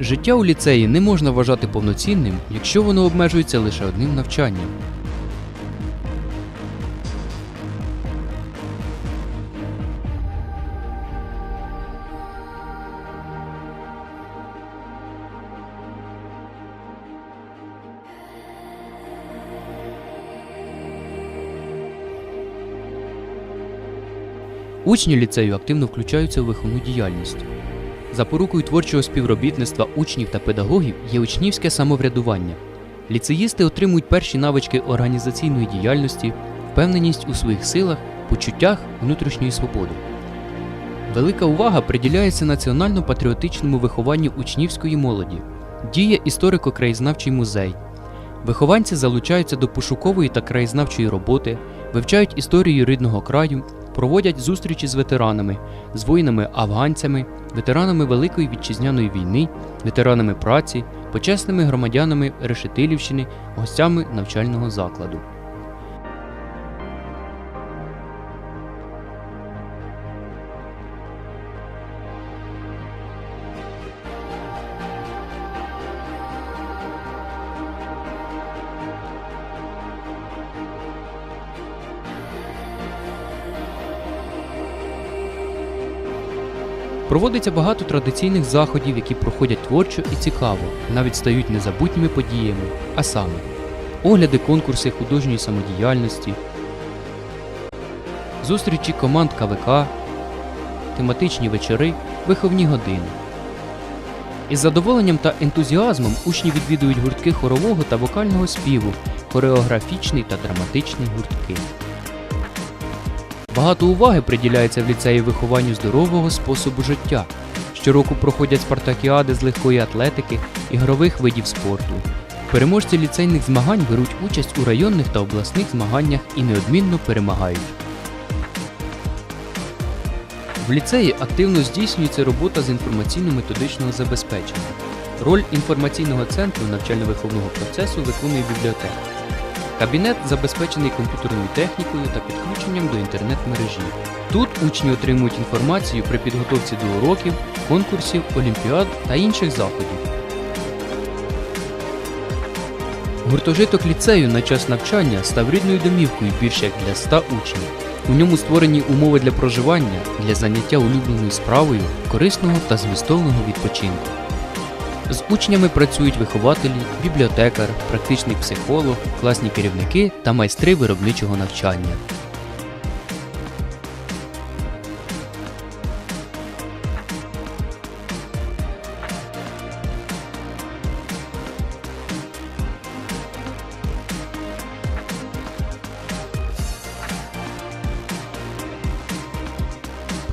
Життя у ліцеї не можна вважати повноцінним, якщо воно обмежується лише одним навчанням. Учні ліцею активно включаються у виховну діяльність. Запорукою творчого співробітництва учнів та педагогів є учнівське самоврядування. Ліцеїсти отримують перші навички організаційної діяльності, впевненість у своїх силах, почуттях внутрішньої свободи. Велика увага приділяється національно-патріотичному вихованню учнівської молоді. Діє історико-краєзнавчий музей. Вихованці залучаються до пошукової та краєзнавчої роботи, вивчають історію рідного краю, проводять зустрічі з ветеранами, з воїнами-афганцями, ветеранами Великої вітчизняної війни, ветеранами праці, почесними громадянами Решетилівщини, гостями навчального закладу. Проводиться багато традиційних заходів, які проходять творчо і цікаво, навіть стають незабутніми подіями, а саме огляди, конкурси художньої самодіяльності, зустрічі команд КВК, тематичні вечори, виховні години. Із задоволенням та ентузіазмом учні відвідують гуртки хорового та вокального співу, хореографічний та драматичний гуртки. Багато уваги приділяється в ліцеї вихованню здорового способу життя. Щороку проходять спартакіади з легкої атлетики, ігрових видів спорту. Переможці ліцейних змагань беруть участь у районних та обласних змаганнях і неодмінно перемагають. В ліцеї активно здійснюється робота з інформаційно-методичного забезпечення. Роль інформаційного центру навчально-виховного процесу виконує бібліотека. Кабінет забезпечений комп'ютерною технікою та підключенням до інтернет-мережі. Тут учні отримують інформацію при підготовці до уроків, конкурсів, олімпіад та інших заходів. Гуртожиток ліцею на час навчання став рідною домівкою більше як для 100 учнів. У ньому створені умови для проживання, для заняття улюбленою справою, корисного та змістовного відпочинку. З учнями працюють вихователі, бібліотекар, практичний психолог, класні керівники та майстри виробничого навчання.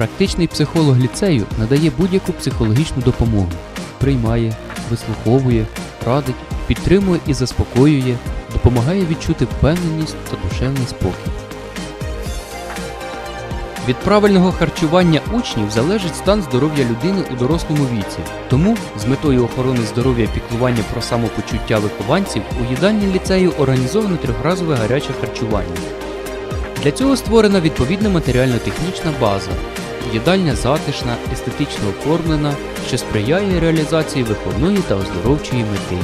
Практичний психолог ліцею надає будь-яку психологічну допомогу, приймає, вислуховує, радить, підтримує і заспокоює, допомагає відчути впевненість та душевний спокій. Від правильного харчування учнів залежить стан здоров'я людини у дорослому віці. Тому з метою охорони здоров'я піклування про самопочуття вихованців у їдальні ліцею організовано трьохразове гаряче харчування. Для цього створена відповідна матеріально-технічна база. Їдальня затишна, естетично оформлена, що сприяє реалізації виховної та оздоровчої мети.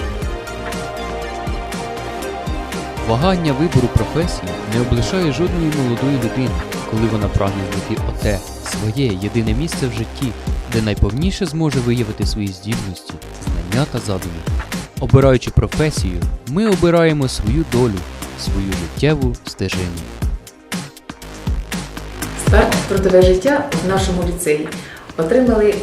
Вагання вибору професії не облишає жодної молодої людини, коли вона прагне знайти оте своє єдине місце в житті, де найповніше зможе виявити свої здібності, знання та задуми. Обираючи професію, ми обираємо свою долю, свою життєву стежину. Трудове життя в нашому ліцеї отримали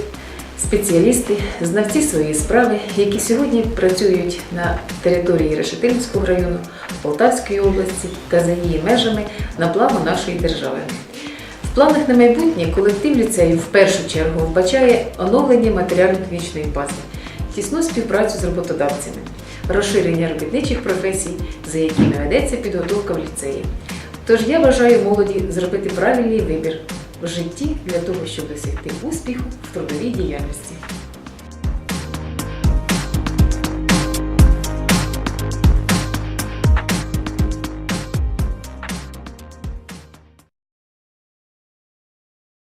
спеціалісти, знавці своєї справи, які сьогодні працюють на території Решетилівського району, Полтавської області та за її межами на благо нашої держави. В планах на майбутнє колектив ліцею в першу чергу вбачає оновлення матеріально-технічної бази, тісну співпрацю з роботодавцями, розширення робітничих професій, за якими ведеться підготовка в ліцеї. Тож я бажаю молоді зробити правильний вибір в житті для того, щоб досягти успіху в трудовій діяльності.